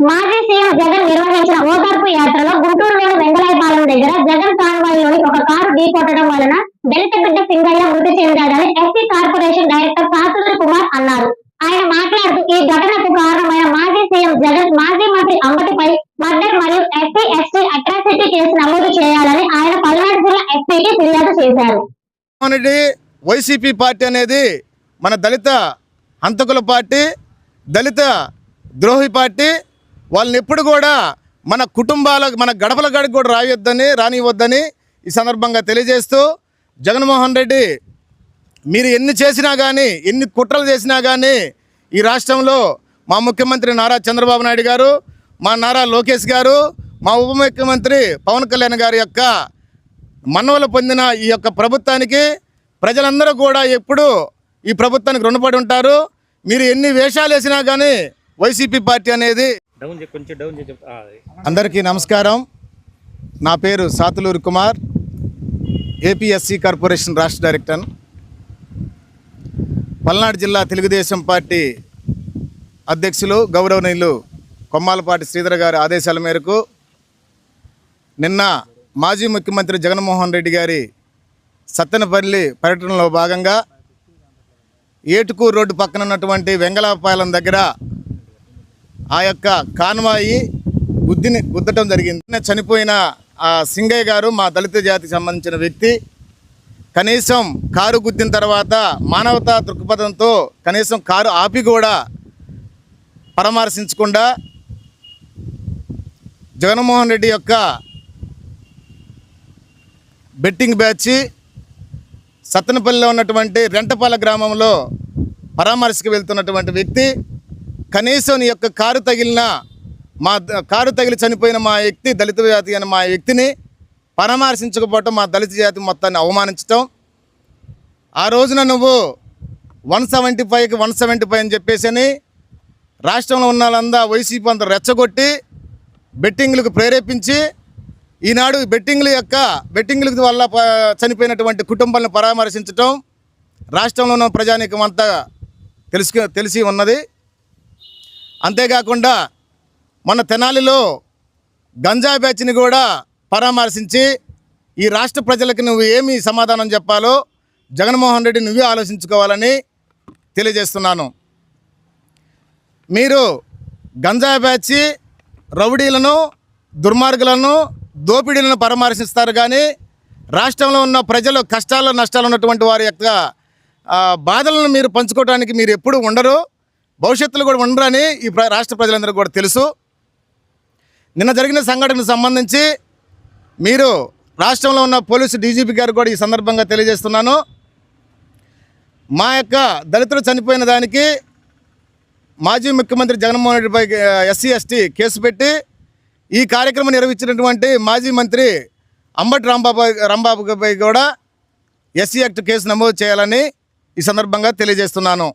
మాజీ సీఎం జగన్ నిర్వహించిన ఓదార్పు యాత్రలో గుంటూరులోని వెంగళాయపాలెం దగ్గర జగన్ కాన్వాయ్లోని ఒక కారు ఢీకొట్టడం వలన దళిత బిడ్డ సింగయ్య మృతి చెందాడని SC corporation director Satula Kumar అన్నారు. ఆయన మాట్లాడుతూ ఈ ఘటనకు కారణమైన మాజీ సీఎం జగన్ మాజీ మంత్రి అంబటిపై మర్డర్ మరియు ఎస్సీ ఎస్టీ అట్రాసిటీ కేసు నమోదు చేయాలని ఆయన పల్నాడు జిల్లా ఎస్పీకి ఫిర్యాదు చేశారు. వైసీపీ పార్టీ అనేది మన దళిత హంతకుల పార్టీ దళిత ద్రోహి పార్టీ వాళ్ళని ఎప్పుడు కూడా మన కుటుంబాల మన గడపల గడికి కూడా రాయొద్దని రానివద్దని ఈ సందర్భంగా తెలియజేస్తూ జగన్మోహన్ రెడ్డి మీరు ఎన్ని చేసినా కానీ ఎన్ని కుట్రలు చేసినా కానీ ఈ రాష్ట్రంలో మా ముఖ్యమంత్రి నారా చంద్రబాబు నాయుడు గారు మా నారా లోకేష్ గారు మా ఉప ముఖ్యమంత్రి పవన్ కళ్యాణ్ గారి యొక్క మన్నవలు పొందిన ఈ యొక్క ప్రభుత్వానికి ప్రజలందరూ కూడా ఎప్పుడు ఈ ప్రభుత్వానికి రుణపడి ఉంటారు. మీరు ఎన్ని వేషాలు వేసినా కానీ వైసీపీ పార్టీ అనేది డౌన్ కొంచెం డౌన్ అందరికీ నమస్కారం. నా పేరు సాతులూరు కుమార్ ఏపీఎస్సి కార్పొరేషన్ రాష్ట్ర డైరెక్టర్. పల్నాడు జిల్లా తెలుగుదేశం పార్టీ అధ్యక్షులు గౌరవనీయులు కొమ్మాలపాటి శ్రీధర్ గారి ఆదేశాల మేరకు నిన్న మాజీ ముఖ్యమంత్రి జగన్మోహన్ రెడ్డి గారి సత్తెనపల్లి పర్యటనలో భాగంగా ఏటుకూరు రోడ్డు పక్కన ఉన్నటువంటి వెంగళపాలెం దగ్గర ఆ యొక్క కాన్వాయి గుద్దిని గుద్దటం జరిగింది. చనిపోయిన ఆ సింగయ్య గారు మా దళిత జాతికి సంబంధించిన వ్యక్తి. కనీసం కారు గుద్దిన తర్వాత మానవతా దృక్పథంతో కనీసం కారు ఆపి కూడా పరామర్శించకుండా జగన్మోహన్ రెడ్డి యొక్క బెట్టింగ్ బ్యాచ్ సత్తెనపల్లిలో ఉన్నటువంటి రెంటపాల గ్రామంలో పరామర్శకు వెళ్తున్నటువంటి వ్యక్తి. కనీసం నీ యొక్క కారు తగిలిన మా కారు తగిలి చనిపోయిన మా వ్యక్తి దళిత జాతి అయిన మా వ్యక్తిని పరామర్శించకపోవటం మా దళిత జాతి మొత్తాన్ని అవమానించటం. ఆ రోజున నువ్వు వన్ సెవెంటీ ఫైవ్కి వన్ సెవెంటీ ఫైవ్ అని చెప్పేసి అని రాష్ట్రంలో ఉన్న వాళ్ళందా వైసీపీ అంతా రెచ్చగొట్టి బెట్టింగ్లకు ప్రేరేపించి ఈనాడు బెట్టింగ్ల యొక్క బెట్టింగ్ల వల్ల చనిపోయినటువంటి కుటుంబాలను పరామర్శించటం రాష్ట్రంలో ఉన్న ప్రజానీకం అంతా తెలుసు తెలిసి ఉన్నది. అంతేకాకుండా మన తెనాలిలో గంజా బ్యాచ్ని కూడా పరామర్శించి ఈ రాష్ట్ర ప్రజలకు నువ్వు ఏమి సమాధానం చెప్పాలో జగన్మోహన్ రెడ్డి నువ్వే ఆలోచించుకోవాలని తెలియజేస్తున్నాను. మీరు గంజా బ్యాచ్ రౌడీలను దుర్మార్గులను దోపిడీలను పరామర్శిస్తారు కానీ రాష్ట్రంలో ఉన్న ప్రజలు కష్టాలు నష్టాలు ఉన్నటువంటి వారి యొక్క బాధలను మీరు పంచుకోవడానికి మీరు ఎప్పుడూ ఉండరు. భవిష్యత్తులో కూడా ఉండరని ఈ ప్ర- రాష్ట్ర ప్రజలందరికీ కూడా తెలుసు. నిన్న జరిగిన సంఘటనకు సంబంధించి మీరు రాష్ట్రంలో ఉన్న పోలీసు డీజీపీ గారు కూడా ఈ సందర్భంగా తెలియజేస్తున్నాను. మా యొక్క దళితులు చనిపోయిన దానికి మాజీ ముఖ్యమంత్రి జగన్మోహన్ రెడ్డిపై ఎస్సీ ఎస్టీ కేసు పెట్టి ఈ కార్యక్రమం నిర్వహించినటువంటి మాజీ మంత్రి అంబటి రాంబాబు రాంబాబుపై కూడా ఎస్సీ యాక్ట్ కేసు నమోదు చేయాలని ఈ సందర్భంగా తెలియజేస్తున్నాను.